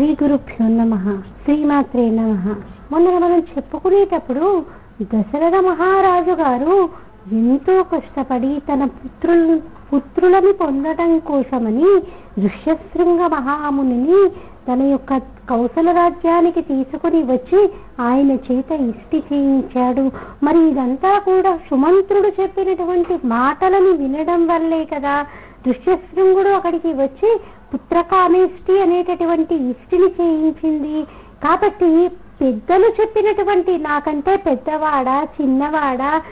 శ్రీ గురుభ్యో నమ శ్రీమాత్రే నమ. మొన్న మనం చెప్పుకునేటప్పుడు దశరథ మహారాజు గారు ఎంతో కష్టపడి తన పుత్రులు పుత్రులను పొందడం కోసమని ఋష్యశృంగ మహామునిని తన యొక్క కౌశల రాజ్యానికి తీసుకుని వచ్చి ఆయన చేత ఇష్టి చేయించాడు. మరి ఇదంతా కూడా సుమంత్రుడు చెప్పినటువంటి మాటలను వినడం వల్లే కదా దుష్యశృంగుడు అక్కడికి వచ్చి పుత్రకామేష్టి అనేటటువంటి ఇష్టిని చేయించింది. కాబట్టి పెద్దలు చెప్పినటువంటి నాకంటే పెద్దవాడా చిన్నవాడా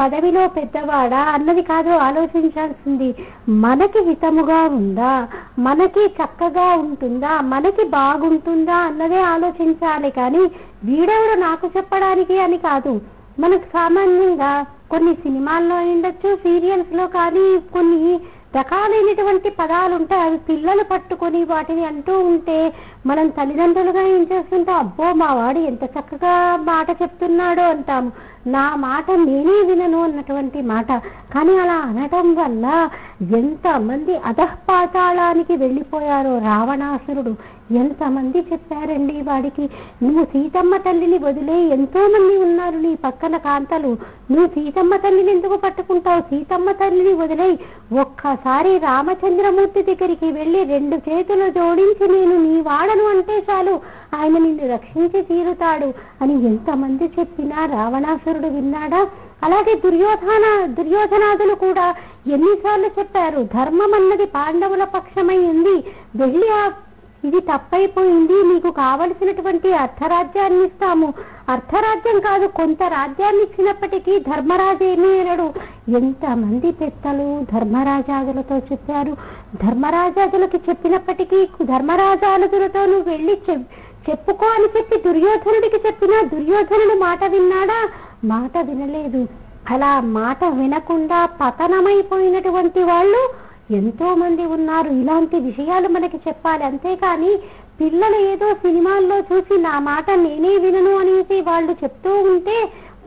పదవిలో పెద్దవాడా అన్నది కాదు ఆలోచించాల్సింది. మనకి హితముగా ఉందా? మనకి చక్కగా ఉంటుందా? మనకి బాగుంటుందా అన్నదే ఆలోచించాలి కానీ వీడెవడు నాకు చెప్పడానికి అని కాదు. మనకు సామాన్యంగా కొన్ని సినిమాల్లో ఉండొచ్చు సీరియల్స్లో కానీ కొన్ని రకాలైనటువంటి పదాలు ఉంటాయి అవి పిల్లలు పట్టుకొని వాటిని అంటూ ఉంటే మనం తల్లిదండ్రులుగా ఏం చేస్తుంటాం? అబ్బో మా వాడు ఎంత చక్కగా మాట చెప్తున్నాడో అంటాము. నా మాట నేనే వినను అన్నటువంటి మాట. కానీ అలా అనటం వల్ల ఎంతమంది అధఃపాతాళానికి వెళ్ళిపోయారో రావణాసురుడు. ఎంతమంది చెప్పారండి వాడికి? నువ్వు సీతమ్మ తల్లిని వదిలే ఎంతో మంది ఉన్నారు నీ పక్కన కాంతలు. నువ్వు సీతమ్మ తల్లిని ఎందుకు పట్టుకుంటావు? సీతమ్మ తల్లిని వదిలే. ఒక్కసారి రామచంద్రమూర్తి దగ్గరికి వెళ్ళి రెండు చేతులు జోడించి నేను నీ వాడను అంటే చాలు. ఆయన నిన్ను రక్షించి తీరుతాడు అని ఎంతమంది చెప్పినా రావణాసురుడు విన్నాడా? అలాగే దుర్యోధన దుర్యోధనాదులు కూడా ఎన్నిసార్లు చెప్పారు ధర్మం అన్నది పాండవుల పక్షమై ఉంది. వెళ్ళి ఆ ఇది తప్పైపోయింది. మీకు కావలసినటువంటి అర్ధరాజ్యాన్ని ఇస్తాము అర్ధరాజ్యం కాదు కొంత రాజ్యాన్ని ఇచ్చినప్పటికీ ధర్మరాజు ఏమీ అనడు. ఎంతమంది పెద్దలు ధర్మరాజాదులతో చెప్పారు. ధర్మరాజాదులకి చెప్పినప్పటికీ ధర్మరాజాదులతో నువ్వు వెళ్ళి చెప్- చెప్పుకో అని చెప్పి దుర్యోధనుడికి చెప్పినా దుర్యోధనుడు మాట విన్నాడా? మాట వినలేదు. అలా మాట వినకుండా పతనమైపోయినటువంటి వాళ్ళు ఎంతో మంది ఉన్నారు. ఇలాంటి విషయాలు మనకి చెప్పాలి. అంతేకాని పిల్లలు ఏదో సినిమాల్లో చూసి నా మాట నేనే వినను అనేసి వాళ్ళు చెప్తూ ఉంటే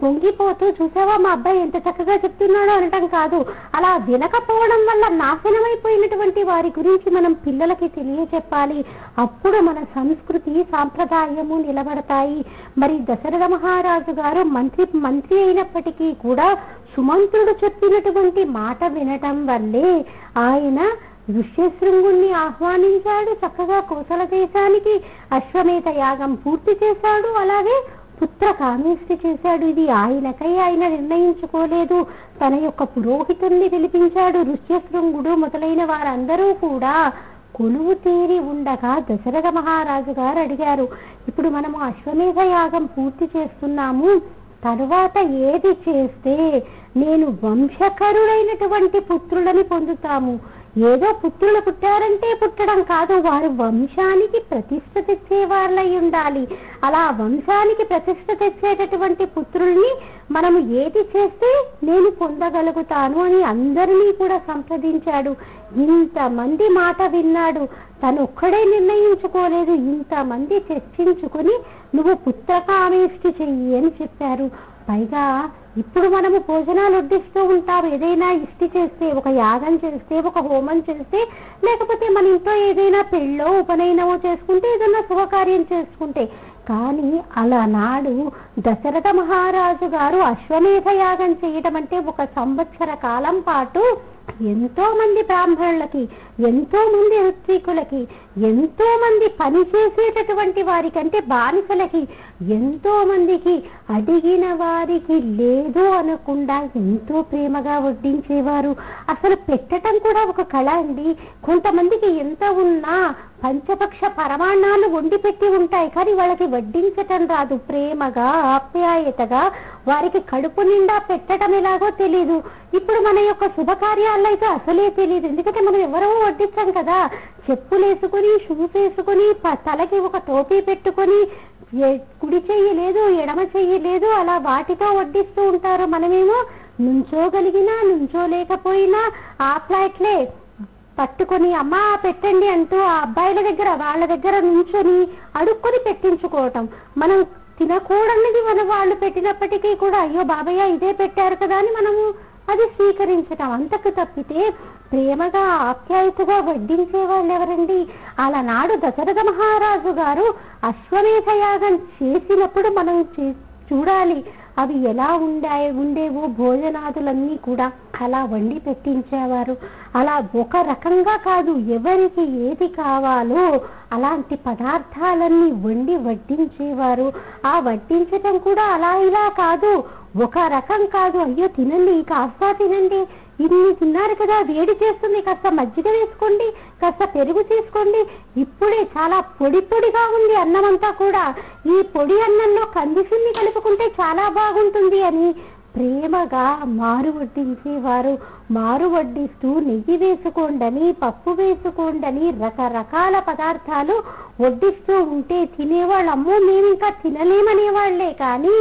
పొంగిపోతూ చూసావా మా అబ్బాయి ఎంత చక్కగా చెప్తున్నాడో అనటం కాదు. అలా వినకపోవడం వల్ల నాశనమైపోయినటువంటి వారి గురించి మనం పిల్లలకి తెలియచెప్పాలి. అప్పుడు మన సంస్కృతి సాంప్రదాయము నిలబడతాయి. మరి దశరథ మహారాజు గారు మంత్రి మంత్రి అయినప్పటికీ కూడా సుమంత్రుడు చెప్పినటువంటి మాట వినటం వల్లే ఆయన ఋష్యశృంగుణ్ణి ఆహ్వానించాడు చక్కగా కోసల దేశానికి అశ్వమేధ యాగం పూర్తి చేశాడు అలాగే పుత్ర కామేష్టి చేశాడు. ఇది ఆయనకై ఆయన నిర్ణయించుకోలేదు. తన యొక్క పురోహితుణ్ణి పిలిపించాడు ఋష్యశృంగుడు మొదలైన వారందరూ కూడా. కొలువు తీరి ఉండగా దశరథ మహారాజు గారు అడిగారు ఇప్పుడు మనము అశ్వమేధ యాగం పూర్తి చేస్తున్నాము. తరువాత ఏది చేస్తే నేను వంశకరుడైనటువంటి పుత్రులని పొందుతాము. ఏదో పుత్రులు పుట్టారంటే పుట్టడం కాదు. వారు వంశానికి ప్రతిష్ట తెచ్చేవారులై ఉండాలి. అలా వంశానికి ప్రతిష్ట తెచ్చేటటువంటి పుత్రుల్ని మనము ఏది చేస్తే నేను పొందగలుగుతాను అని అందరినీ కూడా సంప్రదించాడు. ఇంతమంది మాట విన్నాడు. తను ఒక్కడే నిర్ణయించుకోలేదు. ఇంతమంది చర్చించుకుని నువ్వు పుత్రకామేష్టి చెయ్యి అని చెప్పారు. పైగా ఇప్పుడు మనము భోజనాలు వడ్డిస్తూ ఉంటాం ఏదైనా ఇష్టి చేస్తే ఒక యాగం చేస్తే ఒక హోమం చేస్తే లేకపోతే మన ఇంట్లో ఏదైనా పెళ్ళో ఉపనయనమో చేసుకుంటే ఏదైనా శుభకార్యం చేసుకుంటే. కానీ అలా నాడు దశరథ మహారాజు గారు అశ్వమేధ యాగం చేయటం అంటే ఒక సంవత్సర కాలం పాటు ఎంతో మంది బ్రాహ్మణులకి ఎంతో మంది ఋత్వికులకి ఎంతో మంది పని చేసేటటువంటి వారికంటే బానిసలకి ఎంతో మందికి అడిగిన వారికి లేదు అనకుండా ఎంతో ప్రేమగా వడ్డించేవారు. అసలు పెట్టడం కూడా ఒక కళ అండి. కొంతమందికి ఎంత ఉన్నా పంచపక్ష పరమాణాలు వండి పెట్టి ఉంటాయి కానీ వాళ్ళకి వడ్డించటం రాదు. ప్రేమగా ఆప్యాయతగా వారికి కడుపు నిండా పెట్టడం ఎలాగో తెలీదు. ఇప్పుడు మన యొక్క శుభకార్యాల్లో అయితే అసలే తెలియదు ఎందుకంటే మనం ఎవరో వడ్డిస్తాం కదా. చెప్పులేసుకుని షూస్ వేసుకుని తలకి ఒక టోపీ పెట్టుకొని కుడి చెయ్యి లేదు ఎడమ చెయ్యి లేదు అలా వాటితో వడ్డిస్తూ ఉంటారు మనమేమో. నుంచోగలిగినా నుంచోలేకపోయినా ఆ ఫ్లాట్లే. పట్టుకొని అమ్మా పెట్టండి అంటూ ఆ అబ్బాయిల దగ్గర వాళ్ళ దగ్గర నుంచొని అడుక్కొని పెట్టించుకోవటం. మనం తినకూడనిది మన వాళ్ళు పెట్టినప్పటికీ కూడా అయ్యో బాబయ్య ఇదే పెట్టారు కదా అని మనము అది స్వీకరించటం. అంతకు తప్పితే ప్రేమగా ఆప్యాయతగా వడ్డించే వాళ్ళు ఎవరండి అలనాడు దశరథ మహారాజు గారు అశ్వమేధ యాగం చేసినప్పుడు మనం చూడాలి. అవి ఎలా ఉండాయి ఉండేవో భోజనాదులన్నీ కూడా అలా వండి పెట్టించేవారు. అలా ఒక రకంగా కాదు ఎవరికి ఏది కావాలో అలాంటి పదార్థాలన్నీ వండి వడ్డించేవారు. ఆ వడ్డించటం కూడా అలా ఇలా కాదు. ఒక రకం కాదు. అయ్యో తినండి కాస్త తినండి. ఇన్ని తిన్నారు కదా వేడి చేస్తుంది కాస్త మజ్జిగ వేసుకోండి కాస్త పెరుగు తీసుకోండి ఇప్పుడే చాలా పొడి పొడిగా ఉంది అన్నం అంతా కూడా. ఈ పొడి అన్నంలో కందిసిన్ని కలుపుకుంటే చాలా బాగుంటుంది అని ప్రేమగా మారు వడ్డించేవారు మారు వడ్డిస్తూ నెయ్యి వేసుకోండని పప్పు వేసుకోండని రకరకాల పదార్థాలు వడ్డిస్తూ ఉంటే తినేవాళ్ళు అమ్మో మేము ఇంకా తినలేమనేవాళ్ళే కానీ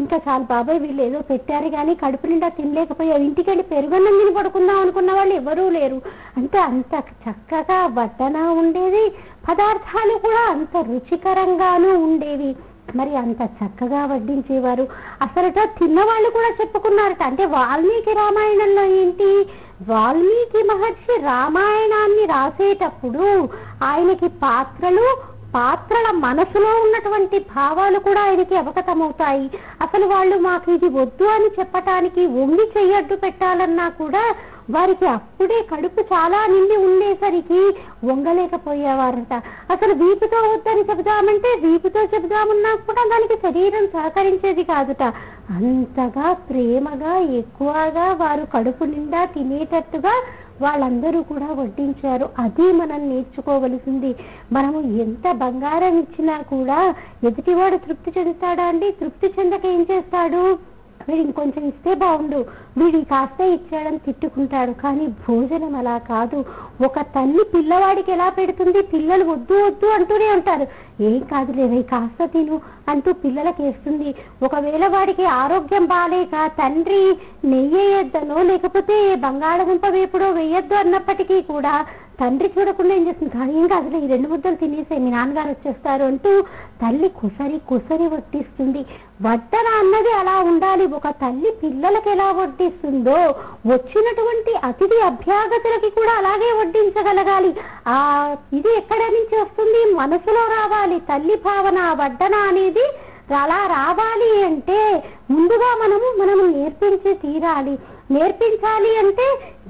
ఇంకా చాలు బాబాయ్ వీళ్ళు ఏదో పెట్టారు కానీ కడుపు నిండా తినలేకపోయారు ఇంటికెళ్ళి పెరుగన్నం తిని పడుకుందాం అనుకున్న వాళ్ళు ఎవరూ లేరు. అంటే అంత చక్కగా వడ్డన ఉండేది పదార్థాలు కూడా అంత రుచికరంగానూ ఉండేవి. మరి అంత చక్కగా వడ్డించేవారు. అసలుట తిన్నవాళ్ళు కూడా చెప్పుకున్నారట. అంటే వాల్మీకి రామాయణంలో ఏంటి? వాల్మీకి మహర్షి రామాయణాన్ని రాసేటప్పుడు ఆయనకి పాత్రలు పాత్రల మనసులో ఉన్నటువంటి భావాలు కూడా ఆయనకి అవగతమవుతాయి. అసలు వాళ్ళు మాకు ఇది వద్దు అని చెప్పటానికి ఒంగి చెయ్యడ్డు పెట్టాలన్నా కూడా వారికి అప్పుడే కడుపు చాలా నిండి ఉండేసరికి వంగలేకపోయేవారట. అసలు వీపుతో వద్దని చెబుదామంటే వీపుతో చెబుదామన్నా కూడా దానికి శరీరం సహకరించేది కాదుట. అంతగా ప్రేమగా ఎక్కువగా వారు కడుపు నిండా తినేటట్టుగా వాళ్ళందరూ కూడా వడ్డించారు. అది మనం నేర్చుకోవలసింది. మనము ఎంత బంగారం ఇచ్చినా కూడా ఎదుటివాడు తృప్తి చెందుతాడా అండి? తృప్తి చెందక ఏం చేస్తాడు? వీడు ఇంకొంచెం ఇస్తే బాగుండు. వీడు కాస్త ఇచ్చాడని తిట్టుకుంటాడు కానీ భోజనం అలా కాదు. ఒక తల్లి పిల్లవాడికి ఎలా పెడుతుంది? పిల్లలు వద్దు వద్దు అంటూనే ఉంటారు. ఏం కాదు లేవే కాస్త తిను అంటూ పిల్లలకి వేస్తుంది. ఒకవేళ వాడికి ఆరోగ్యం బాగాలేక తండ్రి నెయ్యి వేయొద్దనో లేకపోతే బంగాళదుంప వేపుడో వేయొద్దు అన్నప్పటికీ కూడా తండ్రి చూడకుండా ఏం చేస్తుంది? "కానీ ఏం కాదులే ఈ రెండు ముద్దలు తినేసే మీ నాన్నగారు వచ్చేస్తారు అంటూ తల్లి కుసరి కుసరి వడ్డిస్తుంది. వడ్డన అన్నది అలా ఉండాలి? ఒక తల్లి పిల్లలకి ఎలా వడ్డిస్తుందో వచ్చినటువంటి అతిథి అభ్యాగతులకి కూడా అలాగే వడ్డించగలగాలి. ఆ ఇది ఎక్కడ నుంచి వస్తుంది? మనసులో రావాలి. తల్లి భావన వడ్డన అనేది అలా రావాలి అంటే ముందుగా మనము మనము నేర్పించి తీరాలి. నేర్పించాలి అంటే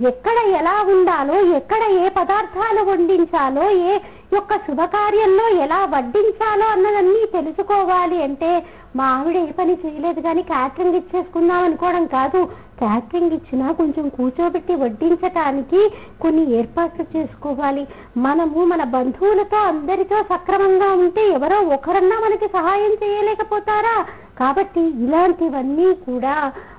ఎక్కడ ఎలా ఉండాలో ఎక్కడ ఏ పదార్థాలు వండించాలో ఏ యొక్క శుభకార్యంలో ఎలా వడ్డించాలో అన్నదన్నీ తెలుసుకోవాలి అంటే మా ఆవిడ ఏ పని చేయలేదు కానీ క్యాటరింగ్ ఇచ్చేసుకుందాం అనుకోవడం కాదు. క్యాటరింగ్ ఇచ్చినా కొంచెం కూర్చోబెట్టి వడ్డించటానికి కొన్ని ఏర్పాట్లు చేసుకోవాలి. మనము మన బంధువులతో అందరితో సక్రమంగా ఉంటే ఎవరో ఒకరన్నా మనకి సహాయం చేయలేకపోతారా? కాబట్టి ఇలాంటివన్నీ కూడా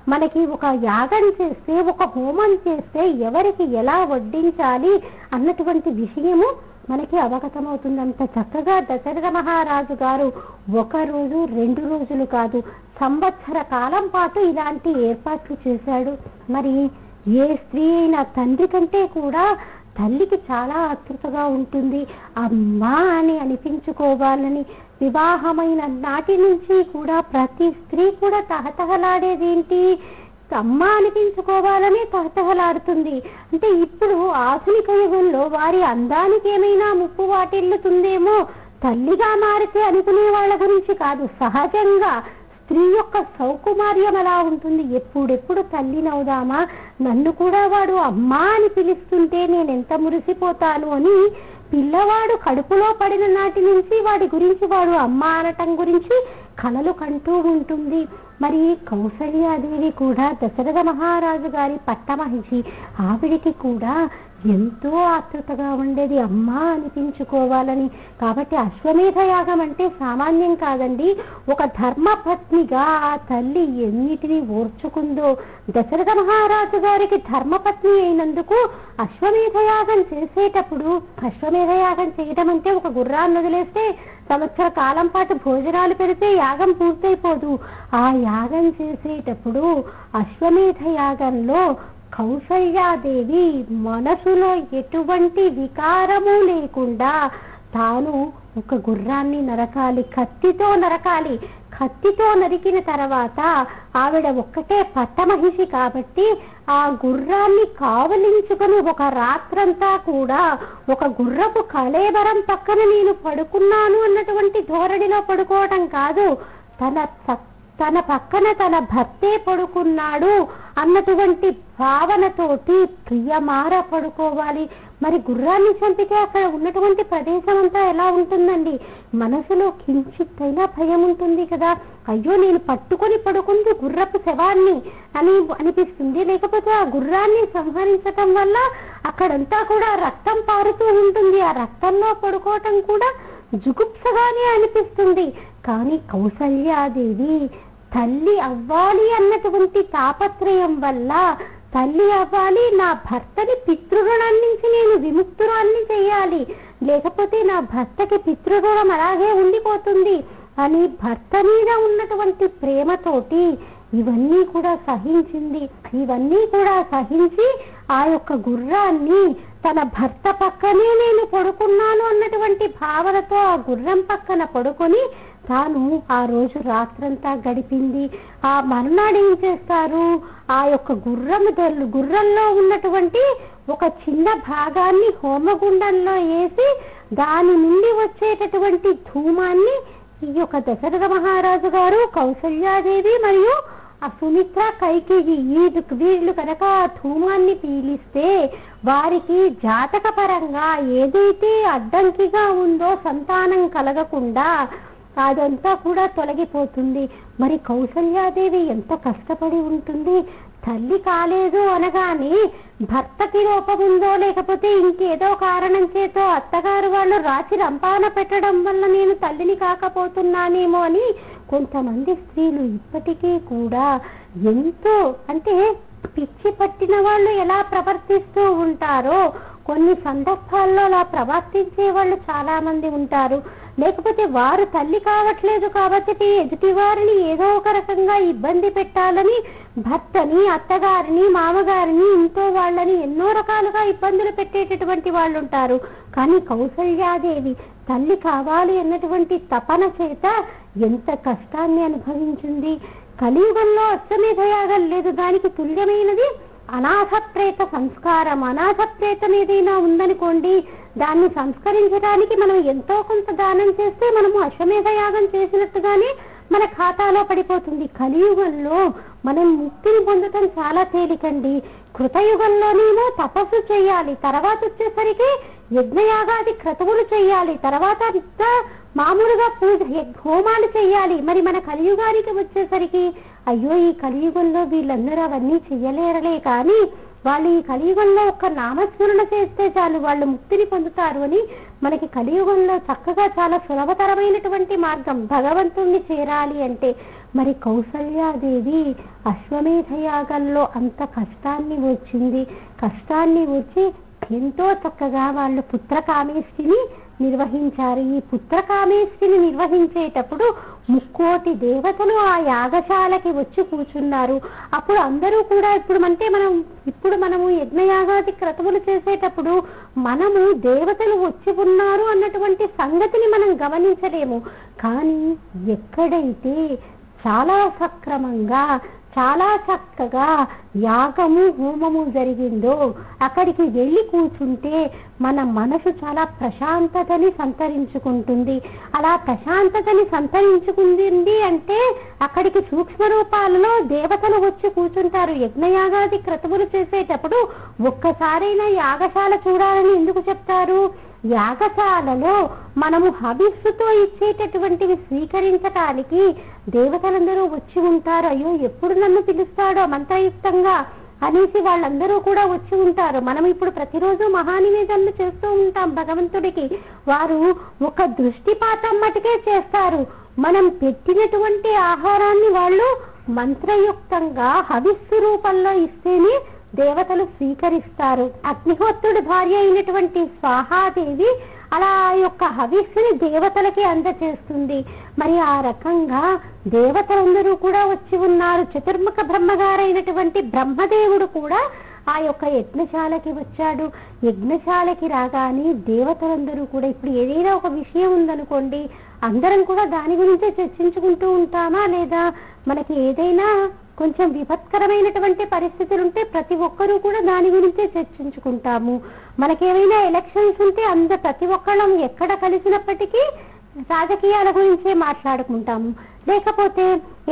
మనకి ఒక యాగం చేస్తే ఒక హోమం చేస్తే ఎవరికి ఎలా వడ్డించాలి అన్నటువంటి విషయము మనకి అవగతమవుతుంది అంత చక్కగా దశరథ మహారాజు గారు ఒక రోజు రెండు రోజులు కాదు సంవత్సర కాలం పాటు ఇలాంటి ఏర్పాట్లు చేశాడు. మరి ఏ స్త్రీ అయినా తండ్రి కంటే కూడా తల్లికి చాలా ఆతృతగా ఉంటుంది. అమ్మా అని అనిపించుకోవాలని వివాహమైన నాటి నుంచి కూడా ప్రతి స్త్రీ కూడా తహతహలాడేది ఏంటి అమ్మ అనిపించుకోవాలని తహతహలాడుతుంది. అంటే ఇప్పుడు ఆధునిక యుగంలో వారి అందానికి ఏమైనా ముప్పు వాటిల్లుతుందేమో తల్లిగా మారితే అనుకునే వాళ్ళ గురించి కాదు. సహజంగా స్త్రీ యొక్క సౌకుమార్యం అలా ఉంటుంది? ఎప్పుడెప్పుడు తల్లినవుదామా నన్ను కూడా వాడు అమ్మా అని పిలుస్తుంటే నేను ఎంత మురిసిపోతాను అని పిల్లవాడు కడుపులో పడిన నాటి నుంచి వాడి గురించి వాడు అమ్మ అనటం గురించి కలలు కంటూ ఉంటుంది. మరి కౌసల్యాదేవి కూడా దశరథ మహారాజు గారి పట్టమహిషి. ఆవిడికి కూడా ఎంతో ఆతృతగా ఉండేది అమ్మా అనిపించుకోవాలని. కాబట్టి అశ్వమేధ యాగం అంటే సామాన్యం కాదండి. ఒక ధర్మపత్నిగా ఆ తల్లి ఎన్నిటిని ఓర్చుకుందో దశరథ మహారాజు గారికి ధర్మపత్ని అయినందుకు అశ్వమేధ యాగం చేసేటప్పుడు అశ్వమేధ యాగం చేయడం అంటే ఒక గుర్రాన్ని వదిలేస్తే సంవత్సర కాలం పాటు భోజనాలు పెడితే యాగం పూర్తయిపోదు. ఆ యాగం చేసేటప్పుడు అశ్వమేధ యాగంలో కౌసల్యాదేవి మనసులో ఎటువంటి వికారము లేకుండా తాను ఒక గుర్రాన్ని నరకాలి కత్తితో నరకాలి కత్తితో నరికిన తర్వాత ఆవిడ ఒక్కటే పట్టమహిషి కాబట్టి ఆ గుర్రాన్ని కావలించుకొని ఒక రాత్రంతా కూడా ఒక గుర్రపు కళేబరం పక్కన నేను పడుకున్నాను అన్నటువంటి ధోరణిలో పడుకోవటం కాదు. తన తన పక్కన తన భర్తే పడుకున్నాడు. అన్నటువంటి భావనతోటి ప్రియమార పడుకోవాలి. మరి గుర్రాన్ని చంపితే అక్కడ ఉన్నటువంటి ప్రదేశం అంతా ఎలా ఉంటుందండి? మనసులో కించిత్తైనా భయం ఉంటుంది కదా. అయ్యో నేను పట్టుకొని పడుకుంది గుర్రపు శవాన్ని అని అనిపిస్తుంది. లేకపోతే ఆ గుర్రాన్ని సంహరించటం వల్ల అక్కడంతా కూడా రక్తం పారుతూ ఉంటుంది. ఆ రక్తంలో పడుకోవటం కూడా జుగుప్సగానే అనిపిస్తుంది. కానీ కౌసల్యాదేవి తల్లి అవ్వాలి అన్నటువంటి తాపత్రయం వల్ల తల్లి అవ్వాలి నా భర్తని పితృరుణం నుంచి నేను విముక్తురాన్ని చేయాలి. లేకపోతే నా భర్తకి పితృరుణం అలాగే ఉండిపోతుంది అని భర్త మీద ఉన్నటువంటి ప్రేమతోటి ఇవన్నీ కూడా సహించింది. ఇవన్నీ కూడా సహించి ఆ యొక్క గుర్రాన్ని తన భర్త పక్కనే నేను పడుకున్నాను అన్నటువంటి భావనతో ఆ గుర్రం పక్కన పడుకొని తాను ఆ రోజు రాత్రంతా గడిపింది. ఆ మరునాడు ఏం చేస్తారు? ఆ యొక్క గుర్రము గుర్రంలో ఉన్నటువంటి ఒక చిన్న భాగాన్ని హోమగుండంలో వేసి దాని నుండి వచ్చేటటువంటి ధూమాన్ని ఈ యొక్క దశరథ మహారాజు గారు కౌసల్యాదేవి మరియు ఆ సుమిత్ర కైకేయి వీళ్ళు వీళ్ళు కనుక ఆ ధూమాన్ని పీలిస్తే వారికి జాతక పరంగా ఏదైతే అడ్డంకిగా ఉందో సంతానం కలగకుండా అదంతా కూడా తొలగిపోతుంది. మరి కౌసల్యాదేవి ఎంత కష్టపడి ఉంటుంది? తల్లి కాలేదు అనగానే భర్తకి లోపం ఉందో లేకపోతే ఇంకేదో కారణం చేతో అత్తగారు వాళ్ళు రాచి రంపాన పెట్టడం వల్ల నేను తల్లిని కాకపోతున్నానేమో అని కొంతమంది స్త్రీలు ఇప్పటికీ కూడా ఎంతో అంటే పిచ్చి పట్టిన వాళ్ళు ఎలా ప్రవర్తిస్తూ ఉంటారో కొన్ని సందర్భాల్లో అలా ప్రవర్తించే వాళ్ళు చాలా మంది ఉంటారు. లేకపోతే వారు తల్లి కావట్లేదు కాబట్టి ఎదుటి వారిని ఏదో ఒక రకంగా ఇబ్బంది పెట్టాలని భర్తని అత్తగారిని మామగారిని ఇంట్లో వాళ్ళని ఎన్నో రకాలుగా ఇబ్బందులు పెట్టేటటువంటి వాళ్ళు ఉంటారు. కానీ కౌసల్యాదేవి తల్లి కావాలి అన్నటువంటి తపన చేత ఎంత కష్టాన్ని అనుభవించింది. కలియుగంలో అశ్వమేధయాగం లేదు. దానికి తుల్యమైనది అనాథప్రేత సంస్కారం అనాథప్రేత ఏదైనా ఉందనుకోండి దాన్ని సంస్కరించడానికి మనం ఎంతో కొంత దానం చేస్తే మనము అశ్వమేధ యాగం చేసినట్టుగానే మన ఖాతాలో పడిపోతుంది. కలియుగంలో మనం ముక్తిని పొందటం చాలా తేలికండి. కృతయుగంలోనేమో తపస్సు చేయాలి. తర్వాత వచ్చేసరికి యజ్ఞయాగాది క్రతువులు చేయాలి. తర్వాత మామూలుగా పూజ హోమాలు చేయాలి. మరి మన కలియుగానికి వచ్చేసరికి అయ్యో ఈ కలియుగంలో వీళ్ళందరూ అవన్నీ చెయ్యలేరలే కానీ వాళ్ళు ఈ కలియుగంలో ఒక్క నామస్మరణ చేస్తే చాలు వాళ్ళు ముక్తిని పొందుతారు అని మనకి కలియుగంలో చక్కగా చాలా సులభతరమైనటువంటి మార్గం భగవంతుణ్ణి చేరాలి అంటే మరి కౌసల్యాదేవి అశ్వమేధ యాగంలో అంత కష్టాన్ని వచ్చింది. కష్టాన్ని వచ్చి ఎంతో చక్కగా వాళ్ళు పుత్రకామేష్టిని నిర్వహించారు. ఈ పుత్రకామేష్టిని నిర్వహించేటప్పుడు ముక్కోటి దేవతలు ఆ యాగశాలకి వచ్చి కూర్చున్నారు. అప్పుడు అందరూ కూడా ఇప్పుడు అంటే మనం ఇప్పుడు మనము యజ్ఞయాగాది క్రతువులు చేసేటప్పుడు మనము దేవతలు వచ్చి ఉన్నారు అన్నటువంటి సంగతిని మనం గమనించలేము. కానీ ఎక్కడైతే చాలా సక్రమంగా చాలా చక్కగా యాగము హోమము జరిగిందో అక్కడికి వెళ్ళి కూర్చుంటే మన మనసు చాలా ప్రశాంతతని సంతరించుకుంటుంది. అలా ప్రశాంతతని సంతరించుకుంది అంటే అక్కడికి సూక్ష్మ రూపాలలో దేవతలు వచ్చి కూర్చుంటారు. యజ్ఞయాగాది క్రతువులు చేసేటప్పుడు ఒక్కసారైనా యాగశాల చూడాలని ఎందుకు చెప్తారు? యాగశాలలో మనము హవిస్సుతో ఇచ్చేటటువంటివి స్వీకరించటానికి దేవతలందరూ వచ్చి ఉంటారు. అయ్యో ఎప్పుడు నన్ను పిలుస్తాడో మంత్రయుక్తంగా అనేసి వాళ్ళందరూ కూడా వచ్చి ఉంటారు. మనం ఇప్పుడు ప్రతిరోజు మహానివేదనలు చేస్తూ ఉంటాం భగవంతుడికి. వారు ఒక దృష్టిపాతం మటుకే చేస్తారు. మనం పెట్టినటువంటి ఆహారాన్ని వాళ్ళు మంత్రయుక్తంగా హవిస్సు రూపంలో ఇస్తేనే దేవతలు స్వీకరిస్తారు. అగ్నిహోత్రుడి భార్య అయినటువంటి స్వాహాదేవి అలా ఆ యొక్క హవిస్సుని దేవతలకి అందచేస్తుంది. మరి ఆ రకంగా దేవతలందరూ కూడా వచ్చి ఉన్నారు. చతుర్ముఖ బ్రహ్మగారైనటువంటి బ్రహ్మదేవుడు కూడా ఆ యొక్క యజ్ఞశాలకి వచ్చాడు. యజ్ఞశాలకి రాగానే దేవతలందరూ కూడా ఇప్పుడు ఏదైనా ఒక విషయం ఉందనుకోండి అందరం కూడా దాని గురించే చర్చించుకుంటూ ఉంటామా లేదా? మనకి ఏదైనా కొంచెం విపత్కరమైనటువంటి పరిస్థితులు ఉంటే ప్రతి ఒక్కరూ కూడా దాని గురించే చర్చించుకుంటాము. మనకేమైనా ఎలక్షన్స్ ఉంటే అంద ప్రతి ఒక్కళ్ళం ఎక్కడ కలిసినప్పటికీ రాజకీయాల గురించే మాట్లాడుకుంటాము. లేకపోతే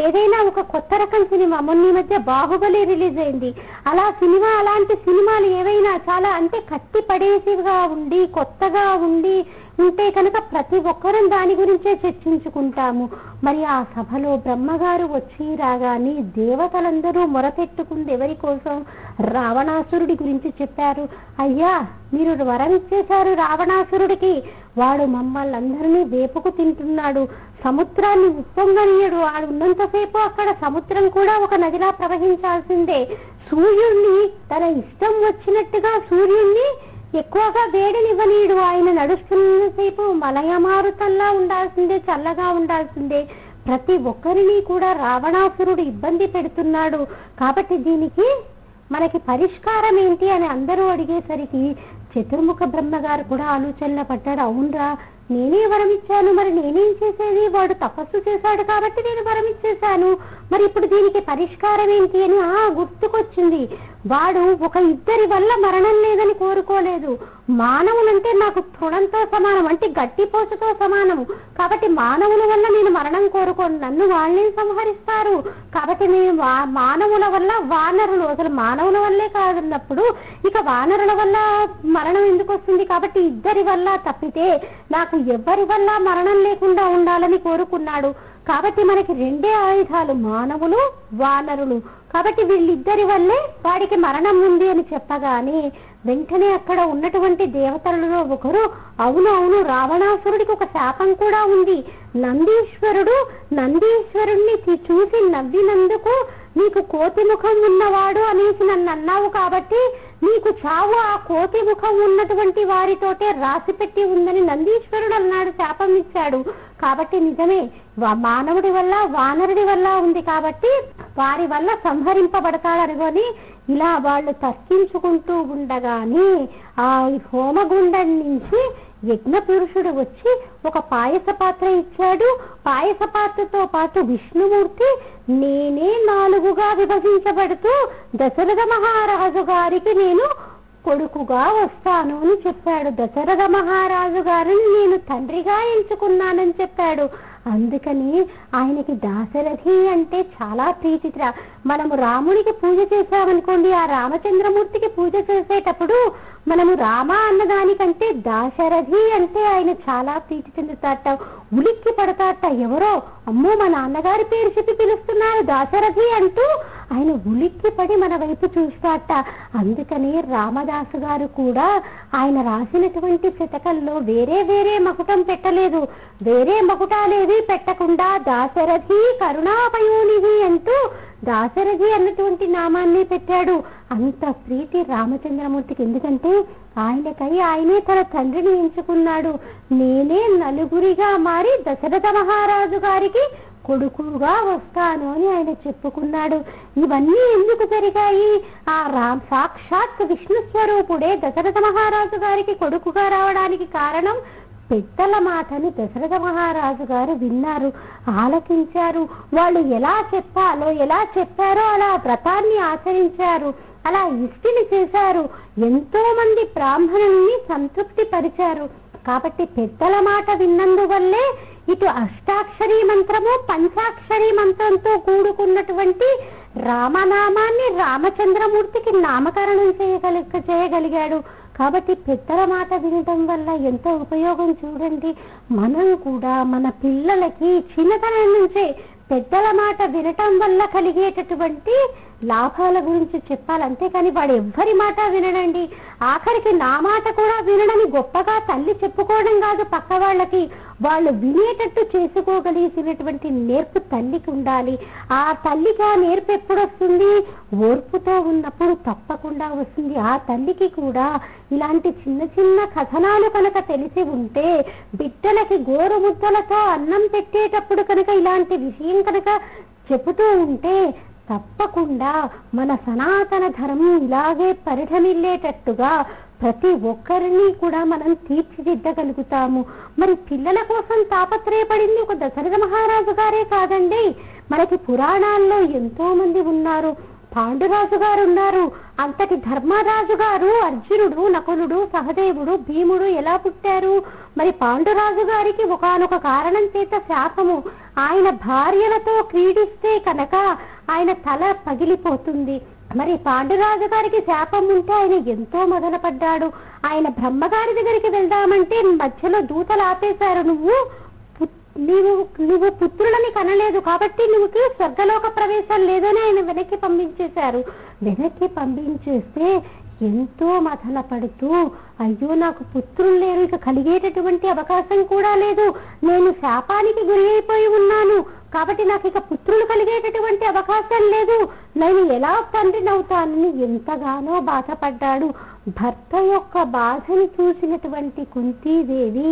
ఏదైనా ఒక కొత్త రకం సినిమా మొన్న ఈ మధ్య బాహుబలి రిలీజ్ అయింది. అలా సినిమా అలాంటి సినిమాలు ఏవైనా చాలా అంటే కట్టి పడేసిగా ఉండి కొత్తగా ఉండి ఉంటే కనుక ప్రతి ఒక్కరం దాని గురించే చర్చించుకుంటాము. మరి ఆ సభలో బ్రహ్మగారు వచ్చి రాగాని దేవతలందరూ మొరపెట్టుకుంది ఎవరి కోసం? రావణాసురుడి గురించి చెప్పారు. అయ్యా మీరు వరం ఇచ్చేశారు రావణాసురుడికి. వాడు మమ్మల్ని అందరినీ వేపుకు తింటున్నాడు. సముద్రాన్ని ఉప్పొంగనీయడు. వాడు ఉన్నంతసేపు అక్కడ సముద్రం కూడా ఒక నదిలా ప్రవహించాల్సిందే. సూర్యుణ్ణి తన ఇష్టం వచ్చినట్టుగా సూర్యుణ్ణి ఎక్కువగా వేడినివ్వనీయుడు ఆయన నడుస్తున్నసేపు మలయమారుతల్లా ఉండాల్సిందే చల్లగా ఉండాల్సిందే. ప్రతి ఒక్కరిని కూడా రావణాసురుడు ఇబ్బంది పెడుతున్నాడు. కాబట్టి దీనికి మనకి పరిష్కారం ఏంటి అని అందరూ అడిగేసరికి చతుర్ముఖ బ్రహ్మగారు కూడా ఆలోచనలో పడ్డాడు అవునరా నేనే వరం ఇచ్చాను. మరి నేనేం చేసేది? వాడు తపస్సు చేశాడు కాబట్టి నేను వరం ఇచ్చేశాను. మరి ఇప్పుడు దీనికి పరిష్కారం ఏంటి అని ఆ గుర్తుకొచ్చింది. వాడు ఒక ఇద్దరి వల్ల మరణం లేదని కోరుకోలేదు. మానవులంటే నాకు తృణంతో సమానం అంటే గట్టిపోచుతో సమానము. కాబట్టి మానవుల వల్ల నేను మరణం కోరుకోను. నన్ను వాళ్ళని సంహరిస్తారు. కాబట్టి నేను మానవుల వల్ల వానరులు. అసలు మానవుల వల్లే కాదన్నప్పుడు ఇక వానరుల వల్ల మరణం ఎందుకు వస్తుంది? కాబట్టి ఇద్దరి వల్ల తప్పితే నాకు ఎవరి వల్ల మరణం లేకుండా ఉండాలని కోరుకున్నాడు. కాబట్టి మనకి రెండే ఆయుధాలు మానవులు వానరులు. కాబట్టి వీళ్ళిద్దరి వల్లే వాడికి మరణం ఉంది అని చెప్పగానే వెంటనే అక్కడ ఉన్నటువంటి దేవతలలో ఒకరు అవును అవును రావణాసురుడికి ఒక శాపం కూడా ఉంది. నందీశ్వరుడు నందీశ్వరుణ్ణి చూసి నవ్వినందుకు నీకు కోతి ముఖం ఉన్నవాడు అనేసి నన్ను అన్నావు కాబట్టి నీకు చావు ఆ కోతి ముఖం ఉన్నటువంటి వారితోటే రాసి పెట్టి ఉందని నందీశ్వరుడు అన్నాడు శాపం ఇచ్చాడు. కాబట్టి నిజమే వా- మానవుడి వల్ల వానరుడి వల్ల ఉంది కాబట్టి వారి వల్ల సంహరింపబడతాడనుకొని ఇలా వాళ్ళు తర్కించుకుంటూ ఉండగానే ఆ హోమగుండం నుంచి యజ్ఞ పురుషుడు వచ్చి ఒక పాయస పాత్ర ఇచ్చాడు. పాయస పాత్రతో పాటు విష్ణుమూర్తి నేనే నాలుగుగా విభజించబడుతూ దశరథ మహారాజు గారికి నేను కొడుకుగా వస్తాను అని చెప్పాడు దశరథ మహారాజు గారిని. నేను తండ్రిగా ఎంచుకున్నానని చెప్పాడు. అందుకని ఆయనకి దాశరథి అంటే చాలా ప్రీతిత్ర మనము రాముడికి పూజ చేశామనుకోండి ఆ రామచంద్రమూర్తికి పూజ చేసేటప్పుడు మనము రామ అన్నదానికంటే దాశరథి అంటే ఆయన చాలా ప్రీతి చెందుతాట ఉలిక్కి పడతాట ఎవరో. అమ్మో మా నాన్నగారి పేరు చెప్పి పిలుస్తున్నారు దాశరథి అంటూ ఆయన ఉలిక్కి పడి మన వైపు చూస్తాట అందుకని రామదాసు గారు కూడా ఆయన రాసినటువంటి శతకంలో వేరే వేరే మకుటం పెట్టలేదు. వేరే మకుటాలేవి పెట్టకుండా దాశరథి కరుణాపయోనిధి అంటూ దాశరథి అన్నటువంటి నామాన్ని పెట్టాడు. అంత ప్రీతి రామచంద్రమూర్తికి. ఎందుకంటే ఆయనకై ఆయనే తన తండ్రిని ఎంచుకున్నాడు. నేనే నలుగురిగా మారి దశరథ మహారాజు గారికి కొడుకుగా వస్తాను అని ఆయన చెప్పుకున్నాడు. ఇవన్నీ ఎందుకు జరిగాయి? ఆ రామ్ సాక్షాత్ విష్ణు స్వరూపుడే దశరథ మహారాజు గారికి కొడుకుగా రావడానికి కారణం పెద్దల మాటని దశరథ మహారాజు గారు విన్నారు ఆలకించారు. వాళ్ళు ఎలా చెప్పాలో ఎలా చెప్పారో అలా వ్రతాన్ని ఆచరించారు అలా ఇష్టిని చేశారు. ఎంతో మంది బ్రాహ్మణుల్ని సంతృప్తి పరిచారు కాబట్టి పెద్దల మాట విన్నందువల్లే ఇటు అష్టాక్షరి మంత్రము పంచాక్షరి మంత్రంతో కూడుకున్నటువంటి రామనామాన్ని రామచంద్రమూర్తికి నామకరణం చేయగలి చేయగలిగాడు. కాబట్టి పెద్దల మాట వినడం వల్ల ఎంతో ఉపయోగం చూడండి. మనం కూడా మన పిల్లలకి చిన్నతనం నుంచే పెద్దల మాట వినటం వల్ల కలిగేటటువంటి లాభాల గురించి చెప్పాలి. అంతేకాని వాడు ఎవ్వరి మాట వినడండి. ఆఖరికి నా మాట కూడా వినడని గొప్పగా తల్లి చెప్పుకోవడం కాదు పక్క వాళ్ళకి. వాళ్ళు వినేటట్టు చేసుకోగలిగినటువంటి నేర్పు తల్లికి ఉండాలి. ఆ తల్లికి ఆ నేర్పు ఎప్పుడు వస్తుంది ఓర్పుతో ఉన్నప్పుడు తప్పకుండా వస్తుంది. ఆ తల్లికి కూడా ఇలాంటి చిన్న చిన్న కథనాలు కనుక తెలిసి ఉంటే బిడ్డలకి గోరుముద్దలతో అన్నం పెట్టేటప్పుడు కనుక ఇలాంటి విషయం కనుక చెబుతూ ఉంటే తప్పకుండా మన సనాతన ధర్మం ఇలాగే పరిఢమిల్లేటట్టుగా ప్రతి ఒక్కరిని కూడా మనం తీర్చిదిద్దగలుగుతాము. మరి పిల్లల కోసం తాపత్రయపడింది ఒక దశరథ మహారాజు గారే కాదండి. మనకి పురాణాల్లో ఎంతో మంది ఉన్నారు. పాండురాజు గారు ఉన్నారు. అంతటి ధర్మరాజు గారు అర్జునుడు నకులుడు సహదేవుడు భీముడు ఎలా పుట్టారు? మరి పాండురాజు గారికి ఒకానొక కారణం చేత శాపము. ఆయన భార్యలతో క్రీడిస్తే కనుక ఆయన తల పగిలిపోతుంది. మరి పాండురాజు గారికి శాపం ఉంటే ఆయన ఎంతో మొదలుపడ్డాడు ఆయన బ్రహ్మగారి దగ్గరికి వెళ్దామంటే మధ్యలో దూతలు ఆపేశారు. నువ్వు నీవు నువ్వు పుత్రులని కనలేదు కాబట్టి నువ్వు స్వర్గలోక ప్రవేశం లేదని ఆయన వెనక్కి పంపించేశారు. వెనక్కి పంపించేస్తే ఎంతో మథల పడుతూ అయ్యో నాకు పుత్రులు లేరు ఇక కలిగేటటువంటి అవకాశం కూడా లేదు. నేను శాపానికి గురి అయిపోయి ఉన్నాను. కాబట్టి నాకు ఇక పుత్రులు కలిగేటటువంటి అవకాశం లేదు. నేను ఎలా తండ్రినవుతానని ఎంతగానో బాధపడ్డాడు. భర్త యొక్క బాధని చూసినటువంటి కుంతీదేవి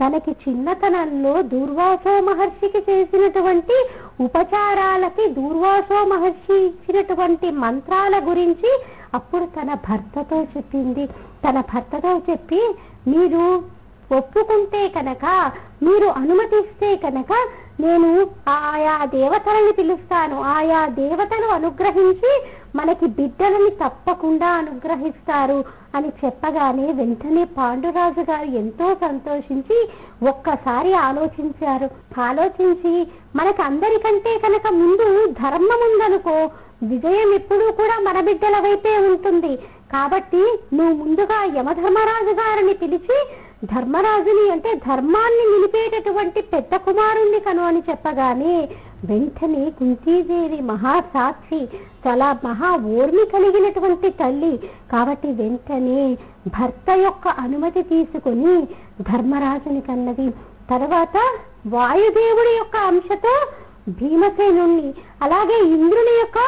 తనకి చిన్నతనంలో దూర్వాసో మహర్షికి చేసినటువంటి ఉపచారాలకి దూర్వాసో మహర్షి ఇచ్చినటువంటి మంత్రాల గురించి అప్పుడు తన భర్తతో చెప్పింది. తన భర్తతో చెప్పి మీరు ఒప్పుకుంటే కనుక మీరు అనుమతిస్తే కనుక నేను ఆయా దేవతలని పిలుస్తాను. ఆయా దేవతలు అనుగ్రహించి మనకి బిడ్డలని తప్పకుండా అనుగ్రహిస్తారు అని చెప్పగానే వెంటనే పాండురాజు గారు ఎంతో సంతోషించి ఒక్కసారి ఆలోచించారు. ఆలోచించి మనకి అందరికంటే కనుక ముందు ధర్మం ఉందనుకో విజయం ఎప్పుడూ కూడా మన బిడ్డల వైపే ఉంటుంది. కాబట్టి నువ్వు ముందుగా యమధర్మరాజు గారిని పిలిచి ధర్మరాజుని అంటే ధర్మాన్ని నిలిపేటటువంటి పెద్ద కుమారుణ్ణి కను అని చెప్పగానే వెంటనే కుంతీదేవి మహాసాక్షి చాలా మహా ఓర్మి కలిగినటువంటి తల్లి. కాబట్టి వెంటనే భర్త యొక్క అనుమతి తీసుకొని ధర్మరాజుని కన్నది. తర్వాత వాయుదేవుడి యొక్క అంశతో భీమసేనుణ్ణి అలాగే ఇంద్రుని యొక్క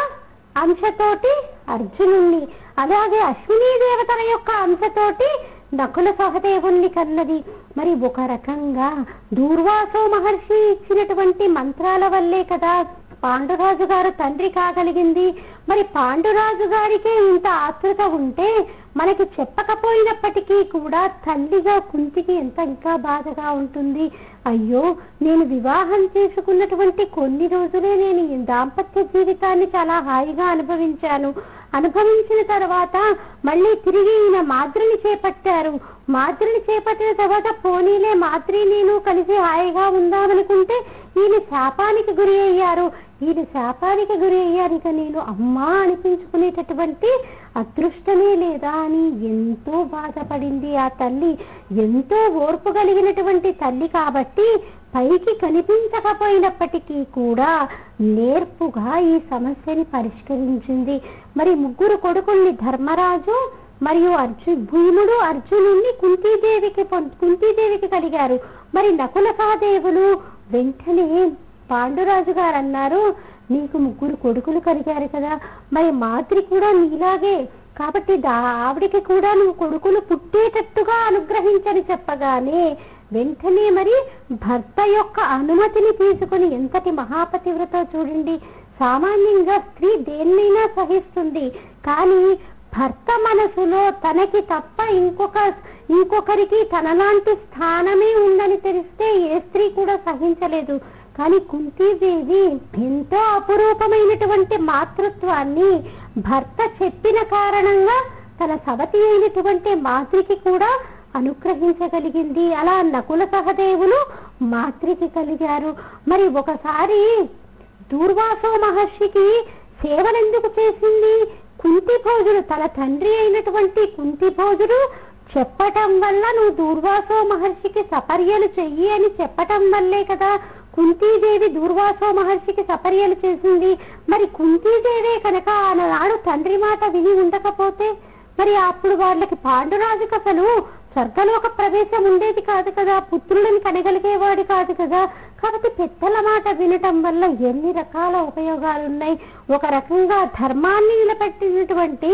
అంశతోటి అర్జునుణ్ణి అలాగే అశ్వినీ దేవతల యొక్క అంశతోటి నకుల సహదేవుణ్ణి కన్నది. మరి ఒక రకంగా దూర్వాసో మహర్షి ఇచ్చినటువంటి మంత్రాల వల్లే కదా పాండురాజు గారు తండ్రి కాగలిగింది. మరి పాండురాజు గారికే ఇంత ఆతృత ఉంటే మనకి చెప్పకపోయినప్పటికీ కూడా తల్లిగా కుంతికి ఎంత ఇంకా బాధగా ఉంటుంది. అయ్యో నేను వివాహం చేసుకున్నటువంటి కొన్ని రోజులే నేను ఈ దాంపత్య జీవితాన్ని చాలా హాయిగా అనుభవించాను. అనుభవించిన తర్వాత మళ్ళీ తిరిగి ఈయన మాద్రిని చేపట్టారు. మాద్రిని చేపట్టిన తర్వాత పోనీలే మాద్రి నేను కలిసి హాయిగా ఉందామనుకుంటే ఈయన శాపానికి గురి అయ్యారు. ఈయన శాపానికి గురి అయ్యారు. ఇక నేను అమ్మా అనిపించుకునేటటువంటి అదృష్టమే లేదా అని ఎంతో బాధపడింది ఆ తల్లి. ఎంతో ఓర్పు కలిగినటువంటి తల్లి కాబట్టి పైకి కనిపించకపోయినప్పటికీ కూడా నేర్పుగా ఈ సమస్యని పరిష్కరించింది. మరి ముగ్గురు కొడుకుల్ని ధర్మరాజు మరియు అర్జు భీముడు అర్జునుణ్ణి కుంతీదేవికి కుంతీదేవికి కలిగారు. మరి నకుల సహదేవులు వెంటనే పాండురాజు గారు అన్నారు నీకు ముగ్గురు కొడుకులు కలిగారు కదా మరి మాద్రి కూడా నీలాగే. కాబట్టి దా- ఆవిడికి కూడా నువ్వు కొడుకులు పుట్టేటట్టుగా అనుగ్రహించని చెప్పగానే వెంటనే మరి భర్త యొక్క అనుమతిని తీసుకుని ఎంతటి మహాపతివ్రత చూడండి. సామాన్యంగా స్త్రీ దేన్నైనా సహిస్తుంది. కానీ భర్త మనసులో తనకి తప్ప ఇంకొక ఇంకొకరికి తనలాంటి స్థానమే ఉందని తెలిస్తే ఏ స్త్రీ కూడా సహించలేదు. కానీ కుంతీదేవి ఎంతో అపురూపమైనటువంటి మాతృత్వాన్ని భర్త చెప్పిన కారణంగా తన సవతి అయినటువంటి మాతృకి కూడా అనుగ్రహించగలిగింది. అలా నకుల సహదేవులు మాతృకి కలిగారు. మరి ఒకసారి దూర్వాసో మహర్షికి సేవలెందుకు చేసింది? కుంతి భోజుడు తన తండ్రి అయినటువంటి కుంతి భోజుడు చెప్పటం వల్ల నువ్వు దూర్వాసో మహర్షికి సపర్యలు చెయ్యి అని చెప్పటం వల్లే కదా కుంతీదేవి దూర్వాసో మహర్షికి సపర్యలు చేసింది. మరి కుంతీదేవే కనుక ఆనాడు తండ్రి మాట విని ఉండకపోతే మరి అప్పుడు వాళ్ళకి పాండురాజుకి అసలు స్వర్గలోక ప్రవేశం ఉండేది కాదు కదా. పుత్రుడిని కనగలిగేవాడు కాదు కదా. కాబట్టి పెద్దల మాట వినటం వల్ల ఎన్ని రకాల ఉపయోగాలు ఉన్నాయి ఒక రకంగా ధర్మాన్ని నిలబెట్టినటువంటి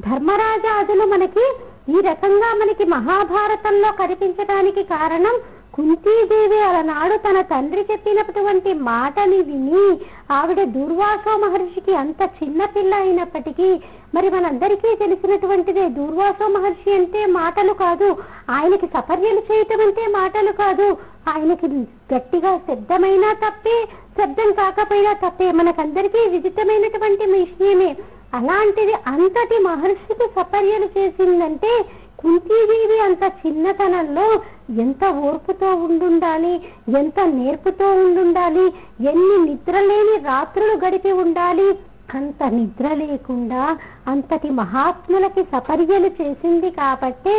ధర్మరాజాదులు మనకి ఈ రకంగా మనకి మహాభారతంలో కనిపించడానికి కారణం కుంతీదేవి అలనాడు తన తండ్రి చెప్పినటువంటి మాటని విని ఆవిడ దూర్వాసో మహర్షికి అంత చిన్న పిల్ల అయినప్పటికీ మరి మనందరికీ తెలిసినటువంటిదే. దూర్వాసో మహర్షి అంటే మాటలు కాదు. ఆయనకి సపర్యలు చేయటం అంటే మాటలు కాదు. ఆయనకి గట్టిగా శబ్దమైనా తప్పే శబ్దం కాకపోయినా తప్పే. మనకందరికీ విదితమైనటువంటి విషయమే. అలాంటిది అంతటి మహర్షికి సపర్యలు చేసిందంటే కుంతీదేవి అంత చిన్నతనంలో ఎంత ఓర్పుతో ఉండుండాలి ఎంత నేర్పుతో ఉండుండాలి ఎన్ని నిద్రలేని రాత్రులు గడిపి ఉండాలి అంత నిద్ర లేకుండా అంతటి మహాత్ములకి సపర్యలు చేసింది కాబట్టే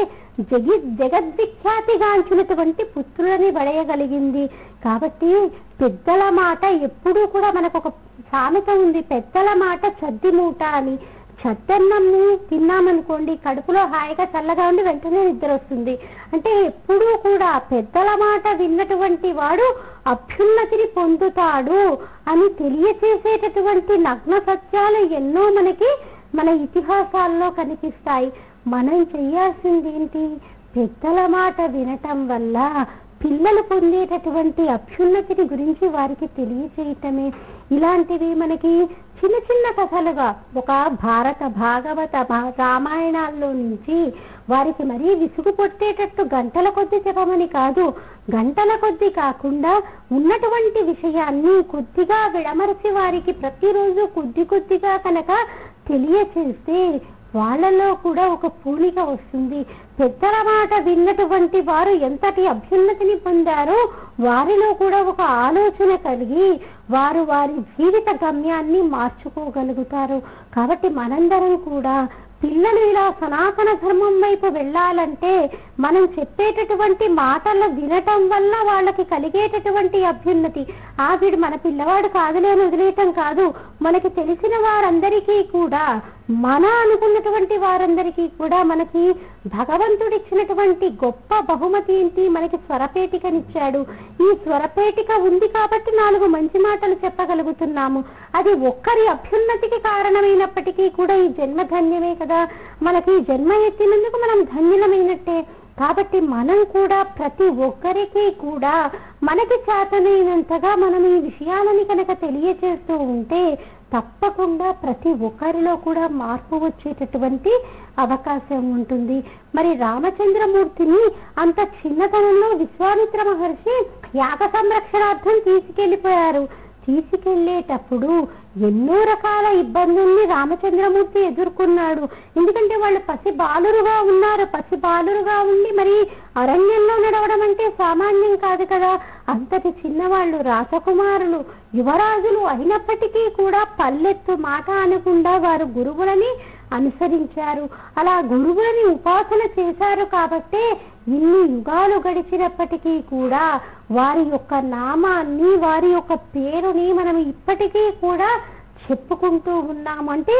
జగి జగద్విఖ్యాతిగాంచినటువంటి పుత్రులని పడేయగలిగింది కాబట్టి పెద్దల మాట ఎప్పుడూ కూడా మనకు ఒక సామెత ఉంది పెద్దల మాట చద్ది మూట అని. చద్దన్నంని తిన్నామనుకోండి కడుపులో హాయిగా చల్లగా ఉండి వెంటనే నిద్ర వస్తుంది అంటే ఎప్పుడూ కూడా పెద్దల మాట విన్నటువంటి వాడు అభ్యున్నతిని పొందుతాడు అని తెలియచేసేటటువంటి నగ్న సత్యాలు ఎన్నో మనకి మన ఇతిహాసాల్లో కనిపిస్తాయి. మనం చేయాల్సింది ఏంటి పెద్దల మాట వినటం వల్ల పిల్లలు పొందేటటువంటి అభ్యున్నతిని గురించి వారికి తెలియచేయటమే. ఇలాంటివి మనకి చిన్న చిన్న కథలుగా ఒక భారత భాగవత భా- రామాయణాల్లో నుంచి వారికి మరీ విసుగు పొట్టేటట్టు గంటల కొద్ది చెప్పమని కాదు గంటల కొద్ది కాకుండా ఉన్నటువంటి విషయాన్ని కొద్దిగా విడమరిచి వారికి ప్రతిరోజు కొద్ది కొద్దిగా కనుక తెలియచేస్తే వాళ్ళలో కూడా ఒక పూనిక వస్తుంది. పెద్దల మాట విన్నటువంటి వారు ఎంతటి అభ్యున్నతిని పొందారో వారిలో కూడా ఒక ఆలోచన కలిగి వారు వారి జీవిత గమ్యాన్ని మార్చుకోగలుగుతారు. కాబట్టి మనందరం కూడా పిల్లలు ఇలా సనాతన ధర్మం వైపు వెళ్ళాలంటే మనం చెప్పేటటువంటి మాటలు వినటం వల్ల వాళ్ళకి కలిగేటటువంటి అభ్యున్నతి. ఆ వీడు మన పిల్లవాడు కాదులే అని వదిలేయటం కాదు. మనకి తెలిసిన వారందరికీ కూడా మన అనుకున్నటువంటి వారందరికీ కూడా మనకి భగవంతుడు ఇచ్చినటువంటి గొప్ప బహుమతి ఏంటి? మనకి స్వరపేటికనిచ్చాడు. ఈ స్వరపేటిక ఉంది కాబట్టి నాలుగు మంచి మాటలు చెప్పగలుగుతున్నాము. అది ఒక్కరి అభ్యున్నతికి కారణమైనప్పటికీ కూడా ఈ జన్మ ధన్యమే కదా. మనకి ఈ జన్మ ఎత్తినందుకు మనం ధన్యులమైనట్టే. కాబట్టి మనం కూడా ప్రతి ఒక్కరికి కూడా మనకి చేతనైనంతగా మనం ఈ విషయాలని కనుక తెలియచేస్తూ ఉంటే తప్పకుండా ప్రతి ఒక్కరిలో కూడా మార్పు వచ్చేటటువంటి అవకాశం ఉంటుంది. మరి రామచంద్రమూర్తిని అంత చిన్నతనంలో విశ్వామిత్ర మహర్షి యాగ సంరక్షణార్థం తీసుకెళ్ళిపోయారు తీసుకెళ్ళేటప్పుడు ఎన్నో రకాల ఇబ్బందుల్ని రామచంద్రమూర్తి ఎదుర్కొన్నాడు. ఎందుకంటే వాళ్ళు పసి బాలురుగా ఉన్నారు. పసి బాలురుగా ఉండి మరి అరణ్యంలో నడవడం అంటే సామాన్యం కాదు కదా. అంతటి చిన్నవాళ్ళు రాజకుమారులు యువరాజులు అయినప్పటికీ కూడా పల్లెత్తు మాట అనకుండా వారు గురువులని అనుసరించారు. అలా గురువులని ఉపాసన చేశారు కాబట్టే ఇన్ని యుగాలు గడిచినప్పటికీ కూడా వారి యొక్క నామాన్ని వారి యొక్క పేరుని మనం ఇప్పటికీ కూడా చెప్పుకుంటూ ఉన్నామంటే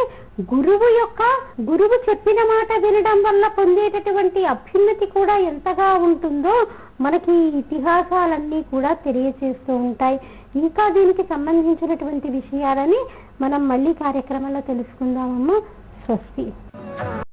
గురువు యొక్క గురువు చెప్పిన మాట వినడం వల్ల పొందేటటువంటి అభ్యున్నతి కూడా ఎంతగా ఉంటుందో మనకి ఇతిహాసాలన్నీ కూడా తెలియచేస్తూ ఉంటాయి. ఇంకా దీనికి సంబంధించినటువంటి విషయాలని మనం మళ్ళీ కార్యక్రమంలో తెలుసుకుందామమ్మా. స్వస్తి.